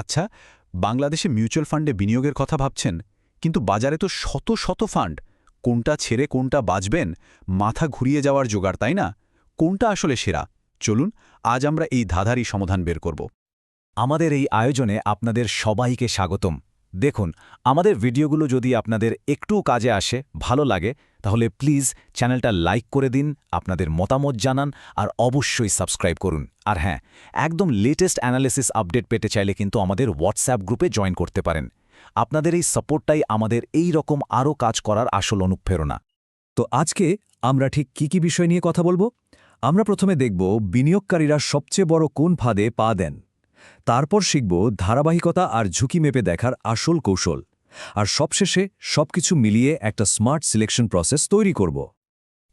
আচ্ছা বাংলাদেশে মিউচুয়াল ফান্ডে বিনিয়োগের কথা ভাবছেন, কিন্তু বাজারে তো শত শত ফান্ড। কোনটা ছেড়ে কোনটা বাঁচবেন, মাথা ঘুরিয়ে যাওয়ার জোগাড়, তাই না? কোনটা আসলে সেরা? চলুন, আজ আমরা এই ধাঁধারই সমাধান বের করব। আমাদের এই আয়োজনে আপনাদের সবাইকে স্বাগতম। দেখুন, আমাদের ভিডিওগুলো যদি আপনাদের একটু কাজে আসে, ভালো লাগে, তাহলে প্লিজ চ্যানেলটা লাইক করে দিন, আপনাদের মতামত জানান, আর অবশ্যই সাবস্ক্রাইব করুন। আর হ্যাঁ একদম লেটেস্ট অ্যানালিসিস আপডেট পেতে চাইলে কিন্তু আমাদের হোয়াটসঅ্যাপ গ্রুপে জয়েন করতে পারেন। আপনাদের এই সাপোর্টটাই আমাদের এই রকম আরও কাজ করার আসল অনুপ্রেরণা। তো আজকে আমরা ঠিক কি কি বিষয় নিয়ে কথা বলব? আমরা প্রথমে দেখব বিনিয়োগকারীরা সবচেয়ে বড় কোন ফাঁদে পা দেন। তারপর শিখব ধারাবাহিকতা আর ঝুঁকি মেপে দেখার আসল কৌশল। আর সবশেষে সবকিছু মিলিয়ে একটা স্মার্ট সিলেকশন প্রসেস তৈরি করব।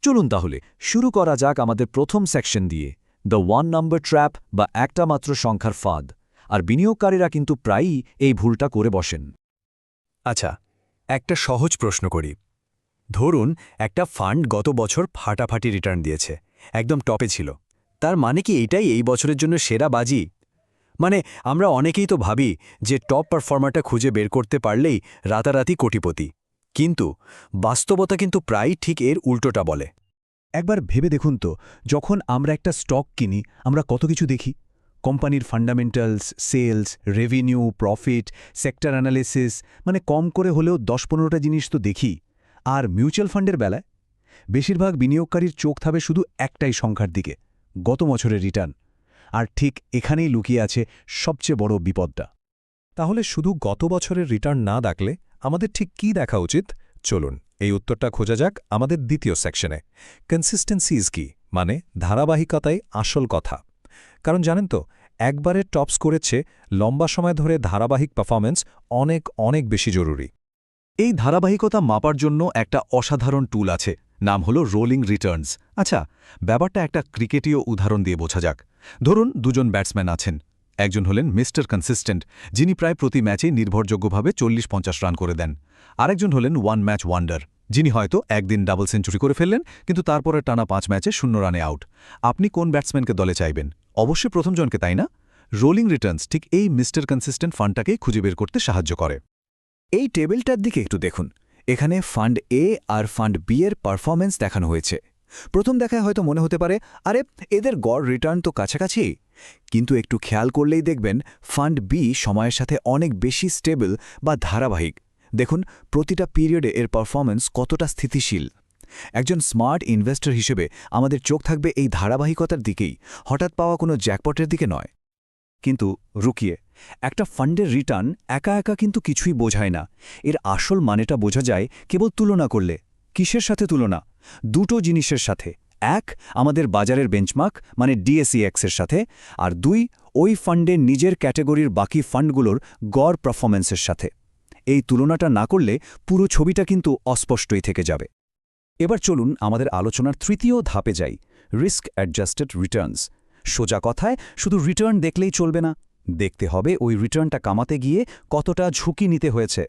চলুন তাহলে, শুরু করা যাক আমাদের প্রথম সেকশন দিয়ে। দ্য ওয়ান নাম্বার ট্র্যাপ বা একটা মাত্র সংখ্যার ফাঁদ। আর বিনিয়োগকারীরা কিন্তু প্রায়ই এই ভুলটা করে বসেন। আচ্ছা একটা সহজ প্রশ্ন করি। ধরুন, একটা ফান্ড গত বছর ফাটাফাটি রিটার্ন দিয়েছে। একদম টপে ছিল। তার মানে কি এটাই এই বছরের জন্য সেরা বাজি? মানে আমরা অনেকেই তো ভাবি যে টপ পারফর্মারটা খুঁজে বের করতে পারলেই রাতারাতি কোটিপতি। কিন্তু বাস্তবতা কিন্তু প্রায়ই ঠিক এর উল্টোটা বলে। একবার ভেবে দেখুন তো, যখন আমরা একটা স্টক কিনি, আমরা কত কিছু দেখি? কোম্পানির fundamentals sales revenue profit sector analysis মানে কম করে হলেও দশ পনেরোটা জিনিস তো দেখি। আর মিউচুয়াল ফান্ডের বেলায়? বেশিরভাগ বিনিয়োগকারীর চোখ থাকবে শুধু একটাই সংখ্যার দিকে, গত বছরের রিটার্ন আর ঠিক এখানেই লুকিয়ে আছে সবচেয়ে বড় বিপদটা। তাহলে শুধু গত বছরের রিটার্ন না ডাকলে আমাদের ঠিক কি দেখা উচিত? চলুন, এই উত্তরটা খোঁজা যাক আমাদের দ্বিতীয় সেকশনে। কনসিস্টেন্সি ইজ কি মানে ধারাবাহিকতাই আসল কথা। কারণ জানেন তো, একবারে টপস করেছে লম্বা সময় ধরে ধারাবাহিক পারফরমেন্স অনেক অনেক বেশি জরুরি। এই ধারাবাহিকতা মাপার জন্য একটা অসাধারণ টুল আছে, নাম হলো রোলিং রিটার্নস আচ্ছা ব্যাপারটা একটা ক্রিকেটীয় উদাহরণ দিয়ে বোঝা যাক। ধরুন দুজন ব্যাটসম্যান আছেন। একজন হলেন মিস্টার কনসিস্টেন্ট, যিনি প্রায় প্রতি ম্যাচে নির্ভরযোগ্যভাবে চল্লিশ পঞ্চাশ রান করে দেন। আরেকজন হলেন ওয়ান ম্যাচ ওয়ান্ডার, যিনি হয়তো একদিন ডাবল সেঞ্চুরি করে ফেললেন, কিন্তু তারপরে টানা পাঁচ ম্যাচে শূন্য রানে আউট। আপনি কোন ব্যাটসম্যানকে দলে চাইবেন? অবশ্যই প্রথমজনকে, তাই না? রোলিং রিটার্নস ঠিক এই মিস্টার কনসিস্টেন্ট ফান্ডটাকেই খুঁজে বের করতে সাহায্য করে। এই টেবিলটার দিকে একটু দেখুন। এখানে ফান্ড এ আর ফান্ড বি এর পারফরমেন্স দেখানো হয়েছে। প্রথম দেখায় হয়তো মনে হতে পারে, আরে, এদের গড় রিটার্ন তো কাছাকাছি। কিন্তু একটু খেয়াল করলেই দেখবেন ফান্ড বি সময়ের সাথে অনেক বেশি স্টেবল বা ধারাবাহিক। দেখুন, প্রতিটা পিরিয়ডে এর পারফরমেন্স কতটা স্থিতিশীল। একজন স্মার্ট ইনভেস্টর হিসেবে আমাদের চোখ থাকবে এই ধারাবাহিকতার দিকেই, হঠাৎ পাওয়া কোনো জ্যাকপটের দিকে নয়। কিন্তু রুকিয়ে, একটা ফান্ডের রিটার্ন একা একা কিন্তু কিছুই বোঝায় না। এর আসল মানেটা বোঝা যায় কেবল তুলনা করলে। কিসের সাথে তুলনা? দুটো জিনিসের সাথে। এক, আমাদের বাজারের বেঞ্চমার্ক মানে ডিএসইএক্সের সাথে, আর দুই, ওই ফান্ডের নিজের ক্যাটেগরির বাকি ফান্ডগুলোর গড় পারফরমেন্সের সাথে। এই তুলনাটা না করলে পুরো ছবিটা কিন্তু অস্পষ্টই থেকে যাবে। এবার চলুন আমাদের আলোচনার তৃতীয় ধাপে যাই রিস্ক অ্যাডজাস্টেড রিটার্নস সোজা কথায়, শুধু রিটার্ন দেখলেই চলবে না। দেখতে হবে ওই রিটার্নটা কামাতে গিয়ে কতটা ঝুঁকি নিতে হয়েছে।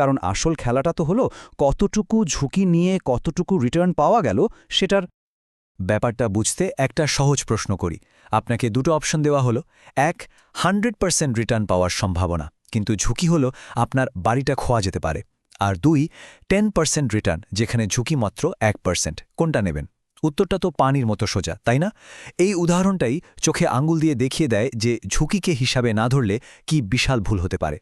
কারণ আসল খেলাটা তো হলো কতটুকু ঝুঁকি নিয়ে কতটুকু রিটার্ন পাওয়া গেল সেটার ব্যাপারটা বুঝতে একটা সহজ প্রশ্ন করি। আপনাকে দুটো অপশন দেওয়া হলো। এক হান্ড্রেড পার্সেন্ট রিটার্ন পাওয়ার সম্ভাবনা, কিন্তু ঝুঁকি হলো আপনার বাড়িটা খোয়া যেতে পারে। আর দুই টেন পার্সেন্ট রিটার্ন যেখানে ঝুঁকি মাত্র এক পার্সেন্ট কোনটা নেবেন? উত্তরটা তো পানির মতো সোজা, তাই না? এই উদাহরণটাই চোখে আঙ্গুল দিয়ে দেখিয়ে দেয় যে ঝুঁকিকে হিসাবে না ধরলে কি বিশাল ভুল হতে পারে।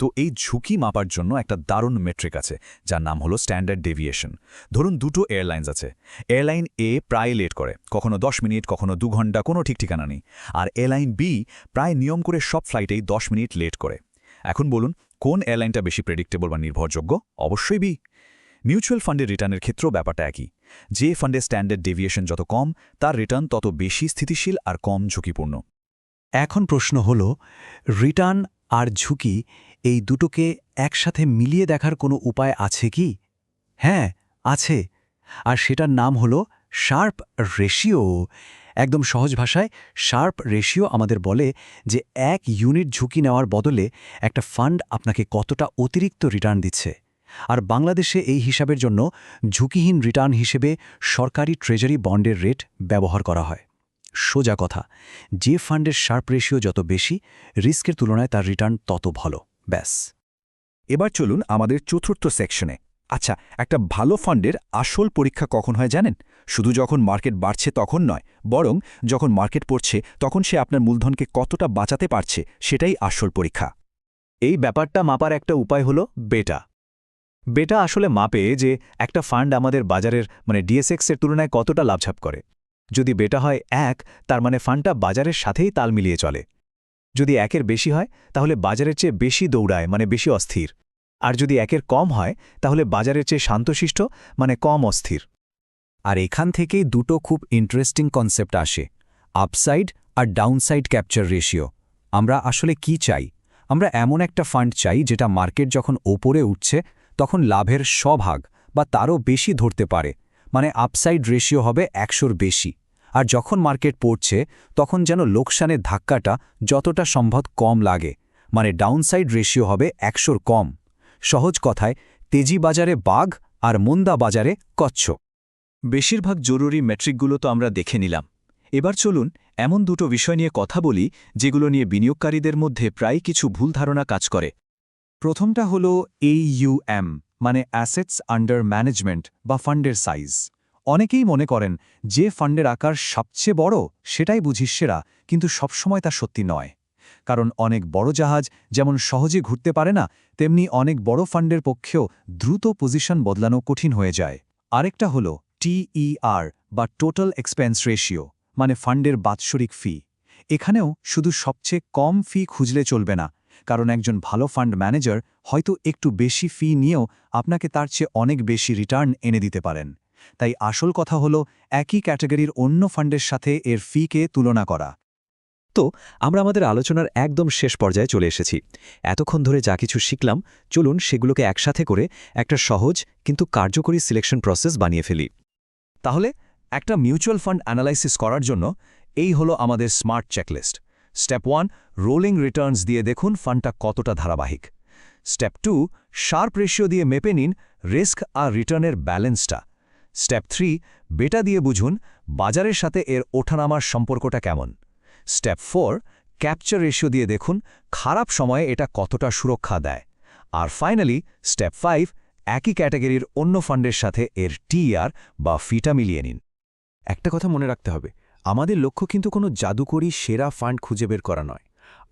তো এই ঝুঁকি মাপার জন্য একটা দারুণ মেট্রিক আছে, যার নাম হলো স্ট্যান্ডার্ড ডেভিয়েশন ধরুন দুটো এয়ারলাইন্স আছে। এয়ারলাইন এ প্রায় লেট করে, কখনো দশ মিনিট, কখনো দু ঘণ্টা, কোনো ঠিক ঠিকানা নেই। আর এয়ারলাইন বি প্রায় নিয়ম করে সব ফ্লাইটেই দশ মিনিট লেট করে। এখন বলুন, কোন এয়ারলাইনটা বেশি প্রেডিক্টেবল বা নির্ভরযোগ্য? অবশ্যই বি মিউচুয়াল ফান্ডের রিটার্নের ক্ষেত্রেও ব্যাপারটা একই। যে ফান্ডের স্ট্যান্ডার্ড ডেভিয়েশন যত কম, তার রিটার্ন তত বেশি স্থিতিশীল আর কম ঝুঁকিপূর্ণ। এখন প্রশ্ন হল রিটার্ন আর ঝুঁকি এই দুটোকে একসাথে মিলিয়ে দেখার কোনো উপায় আছে কি? হ্যাঁ আছে। আর সেটার নাম হলো শার্প রেশিও। একদম সহজ ভাষায়, শার্প রেশিও আমাদের বলে যে এক ইউনিট ঝুঁকি নেওয়ার বদলে একটা ফান্ড আপনাকে কতটা অতিরিক্ত রিটার্ন দিচ্ছে। আর বাংলাদেশে এই হিসাবের জন্য ঝুঁকিহীন রিটার্ন হিসেবে সরকারি ট্রেজারি বন্ডের রেট ব্যবহার করা হয়। সোজা কথা। যে ফান্ডের শার্প রেশিও যত বেশি, রিস্কের তুলনায় তার রিটার্ন তত ভালো। ব্যাস। এবার চলুন আমাদের চতুর্থ সেকশনে। আচ্ছা একটা ভালো ফান্ডের আসল পরীক্ষা কখন হয় জানেন? শুধু যখন মার্কেট বাড়ছে তখন নয়, বরং যখন মার্কেট পড়ছে, তখন সে আপনার মূলধনকে কতটা বাঁচাতে পারছে, সেটাই আসল পরীক্ষা। এই ব্যাপারটা মাপার একটা উপায় হলো বেটা। বেটা আসলে মাপে যে একটা ফান্ড আমাদের বাজারের মানে ডিএসএক্সের তুলনায় কতটা লাভঝাপ করে। যদি বেটা হয় এক, তার মানে ফান্ডটা বাজারের সাথেই তাল মিলিয়ে চলে। যদি একের বেশি হয়, তাহলে বাজারের চেয়ে বেশি দৌড়ায় মানে বেশি অস্থির। আর যদি একের কম হয়, তাহলে বাজারের চেয়ে শান্তশিষ্ট মানে কম অস্থির। আর এখান থেকেই দুটো খুব ইন্টারেস্টিং কনসেপ্ট আসে আপসাইড আর ডাউনসাইড ক্যাপচার রেশিও আমরা আসলে কি চাই? আমরা এমন একটা ফান্ড চাই, যেটা মার্কেট যখন ওপরে উঠছে, তখন লাভের স্বভাগ বা তারও বেশি ধরতে পারে। মানে আপসাইড রেশিও হবে একশোর বেশি। আর যখন মার্কেট পড়ছে, তখন যেন লোকসানের ধাক্কাটা যতটা সম্ভব কম লাগে মানে ডাউনসাইড রেশিও হবে একশোর কম। সহজ কথায় তেজি বাজারে বাঘ আর মন্দা বাজারে কচ্ছ। বেশিরভাগ জরুরি মেট্রিকগুলো তো আমরা দেখে নিলাম। এবার চলুন, এমন দুটো বিষয় নিয়ে কথা বলি, যেগুলো নিয়ে বিনিয়োগকারীদের মধ্যে প্রায় কিছু ভুল ধারণা কাজ করে। প্রথমটা হল এইউএম মানে অ্যাসেটস আন্ডার ম্যানেজমেন্ট বা ফান্ডের সাইজ অনেকেই মনে করেন যে ফান্ডের আকার সবচেয়ে বড় সেটাই বুঝি সেরা, কিন্তু সবসময় তা সত্যি নয়। কারণ অনেক বড় জাহাজ যেমন সহজে ঘুরতে পারে না, তেমনি অনেক বড় ফান্ডের পক্ষেও দ্রুত পজিশন বদলানো কঠিন হয়ে যায়। আরেকটা হল টিইআর বা টোটাল এক্সপেন্স রেশিও মানে ফান্ডের বাৎসরিক ফি এখানেও শুধু সবচেয়ে কম ফি খুঁজলে চলবে না কারণ একজন ভালো ফান্ড ম্যানেজার হয়তো একটু বেশি ফি নিয়েও আপনাকে তার চেয়ে অনেক বেশি রিটার্ন এনে দিতে পারেন। তাই আসল কথা হলো, একই ক্যাটাগরির অন্য ফান্ডের সাথে এর ফিকে তুলনা করা। তো, আমরা আমাদের আলোচনার একদম শেষ পর্যায়ে চলে এসেছি। এতক্ষণ ধরে যা কিছু শিখলাম, চলুন সেগুলোকে একসাথে করে একটা সহজ কিন্তু কার্যকরী সিলেকশন প্রসেস বানিয়ে ফেলি। তাহলে, একটা মিউচুয়াল ফান্ড অ্যানালাইসিস করার জন্য এই হলো আমাদের smart checklist. Step one rolling returns দিয়ে দেখুন ফান্ডটা কতটা ধারাবাহিক। স্টেপ টু শার্প রেশিও দিয়ে মেপে নিন রিস্ক আর রিটার্নের ব্যালেন্সটা স্টেপ থ্রি বেটা দিয়ে বুঝুন বাজারের সাথে এর ওঠানামার সম্পর্কটা কেমন। স্টেপ ফোর ক্যাপচার রেশিও দিয়ে দেখুন খারাপ সময়ে এটা কতটা সুরক্ষা দেয়। আর ফাইনালি স্টেপ ফাইভ একই ক্যাটাগরির অন্য ফান্ডের সাথে এর টিআর বা ফিটা মিলিয়ে নিন। একটা কথা মনে রাখতে হবে আমাদের লক্ষ্য কিন্তু কোনো জাদুকরি সেরা ফান্ড খুঁজে বের করা নয়।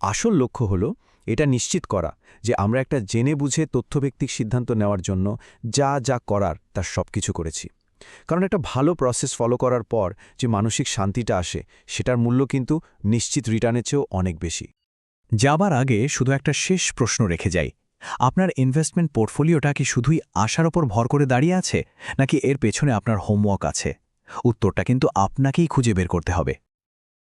আসল লক্ষ্য হলো এটা নিশ্চিত করা যে আমরা একটা জেনে বুঝে তথ্যভিত্তিক সিদ্ধান্ত নেওয়ার জন্য যা যা করার তার সব কিছু করেছি। কারণ একটা ভালো প্রসেস ফলো করার পর যে মানসিক শান্তিটা আসে, সেটার মূল্য কিন্তু নিশ্চিত রিটার্নের চেয়েও অনেক বেশি। যাবার আগে শুধু একটা শেষ প্রশ্ন রেখে যাই। আপনার ইনভেস্টমেন্ট পোর্টফোলিওটা কি শুধুই আশার ওপর ভর করে দাঁড়িয়ে আছে, নাকি এর পেছনে আপনার হোমওয়ার্ক আছে? উত্তরটা কিন্তু আপনাকেই খুঁজে বের করতে হবে।